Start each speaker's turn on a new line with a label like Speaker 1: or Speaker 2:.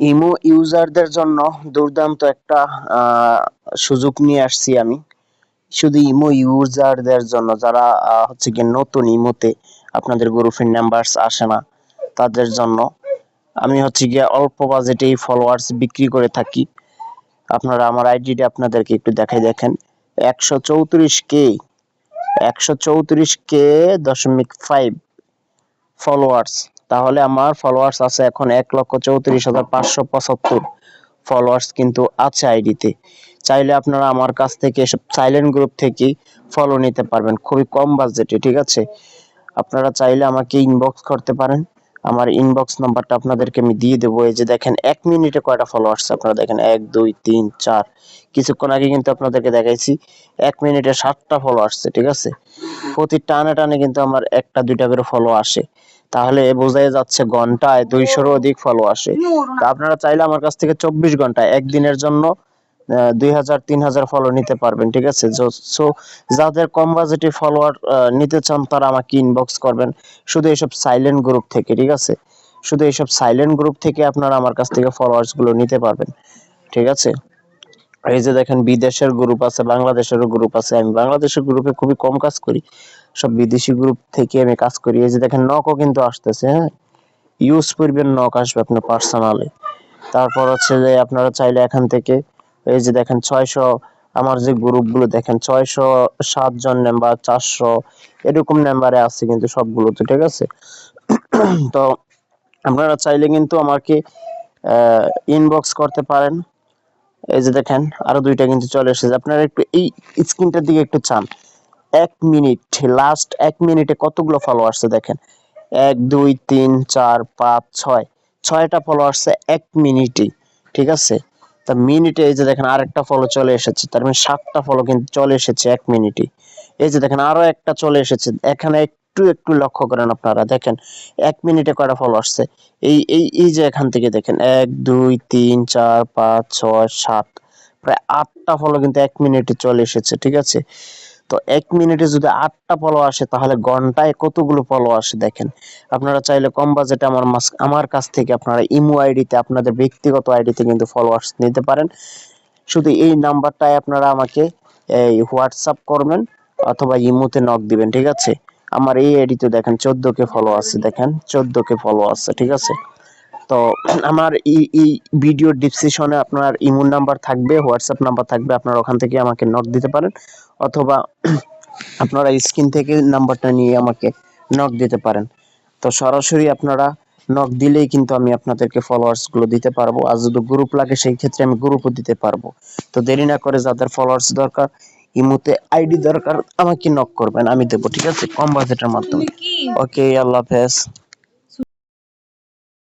Speaker 1: Imo ইউজারদের জন্য দুর্দান্ত একটা সুযোগ নিয়ে আসছি আমি। শুধু ইমো ইউজারদের জন্য, যারা হচ্ছে কি নতুন ইমোতে আপনাদের গ্রুপের নাম্বার আসে না, তাদের জন্য আমি হচ্ছে গিয়ে অল্প বাজেটেই ফলোয়ার্স বিক্রি করে থাকি। আপনারা আমার আইডিটা আপনাদেরকে একটু দেখাই দেখেন। একশো চৌত্রিশ কে, একশো চৌত্রিশ কে দশমিক ফাইভ ফলোয়ার্স তাহলে আমার ফলোয়ার্স আছে এখন এক লক্ষ চৌত্রিশ হাজার পাঁচশো পঁচাত্তর ফলোয়ার্স কিন্তু আছে আইডিতে। চাইলে আপনারা আমার কাছ থেকে এসব সাইলেন্ট গ্রুপ থেকেই ফলো নিতে পারবেন। খুবই কম বাজেটে ঠিক আছে? আপনারা চাইলে আমাকে ইনবক্স করতে পারেন। আমার ইনবক্স নাম্বারটা আপনাদেরকে আমি দিয়ে দেবো। এই যে দেখেন, এক মিনিটে কয়টা ফলোয়ার্স আপনারা দেখেন? এক, দুই, তিন, চার। কিছুক্ষণ আগে কিন্তু আপনাদেরকে দেখাইছি, এক মিনিটে সাতটা ফলো আসছে ঠিক আছে? প্রতি টানে টানে কিন্তু আমার একটা, দুইটা করে ফলো আসে। তাহলে বোঝাই যাচ্ছে ঘন্টায় দুইশোরও অধিক ফলো আসে। তা আপনারা চাইলে আমার কাছ থেকে চব্বিশ ঘন্টায়, একদিনের জন্য দুই হাজার, তিন হাজার ফলো নিতে পারবেন, ঠিক আছে? সো যাদের কম বাজেটে ফলোয়ার নিতে চান, তারা আমাকে ইনবক্স করবেন। শুধু এইসব সাইলেন্ট গ্রুপ থেকে, ঠিক আছে? শুধু এইসব সাইলেন্ট গ্রুপ থেকে আপনারা আমার কাছ থেকে ফলোয়ার্সগুলো নিতে পারবেন, ঠিক আছে? এই যে দেখেন, বিদেশের গ্রুপ আছে, বাংলাদেশেরও গ্রুপ আছে। আমি বাংলাদেশের গ্রুপে খুবই কম কাজ করি। সব বিদেশি গ্রুপ থেকে আমি কাজ করি। এই যে দেখেন নকও কিন্তু আসতেছে হ্যাঁ? ইউজ করবেন নক আসবে আপনার পার্সোনালে তারপর হচ্ছে যে আপনারা চাইলে এখান থেকে এই যে দেখেন ছয়শো, আমার যে গ্রুপগুলো দেখেন, ছয়শো সাত জন নাম্বার চারশো এরকম নাম্বারে আছে কিন্তু সবগুলোতে, ঠিক আছে? তো আপনারা চাইলে কিন্তু আমাকে ইনবক্স করতে পারেন। এই যে দেখেন, আরও দুইটা কিন্তু চলে এসেছে। আপনারা একটু এই স্ক্রিনটার দিকে একটু চান। এক মিনিট লাস্ট এক মিনিটে কতগুলো ফলো আসছে দেখেন? এক, দুই, তিন, চার, পাঁচ, ছয়। ছয়টা ফলো আসছে এক মিনিটে ঠিক আছে? তা মিনিটে এই যে দেখেন আরেকটা ফলো চলে এসেছে। তার মানে সাতটা ফলো কিন্তু চলে এসেছে এক মিনিটে এই যে দেখেন আরও একটা চলে এসেছে। এখানে একটু একটু লক্ষ্য করেন আপনারা। দেখেন এক মিনিটে কয়টা ফলো আসছে? এই এই এই যে এখান থেকে দেখেন এক, দুই, তিন, চার, পাঁচ, ছয়, সাত। প্রায় আটটা ফলো কিন্তু এক মিনিটে চলে এসেছে, ঠিক আছে? তো এক মিনিটে যদি আটটা ফলো আসে, তাহলে ঘন্টায় কতগুলো ফলো আসে দেখেন? আপনারা চাইলে কম বাজেটে আমার আমার কাছ থেকে আপনারা ইমো আইডিতে আপনাদের ব্যক্তিগত আইডিতে কিন্তু ফলোয়ার্স নিতে পারেন। শুধু এই নাম্বারটায় আপনারা আমাকে এই হোয়াটসঅ্যাপ করবেন অথবা ইমোতে নক দিবেন, ঠিক আছে? আমার এই আইডিতে দেখেন চোদ্দ কে ফলো আছে, দেখেন চোদ্দ কে ফলো আছে, ঠিক আছে? তো আমার এই এই ভিডিও ডিসক্রিপশনে আপনার ইমোর নাম্বার থাকবে হোয়াটসঅ্যাপ নাম্বার থাকবে আপনার ওখান থেকে আমাকে নক দিতে পারেন অথবা আপনারা স্ক্রিন থেকে নাম্বারটা নিয়ে আমাকে নক দিতে পারেন। তো সরাসরি আপনারা নক দিলেই কিন্তু আমি আপনাদেরকে ফলোয়ার্সগুলো দিতে পারব আর যদি গ্রুপ লাগে সেই ক্ষেত্রে আমি গ্রুপও দিতে পারব। তো দেরি না করে যাদের ফলোয়ার্স দরকার ইমুতে আইডি দরকার আমাকে নক করবেন আমি দেবো ঠিক আছে? কম বাজেটের মাধ্যমে। ওকে আল্লাহ হাফেজ।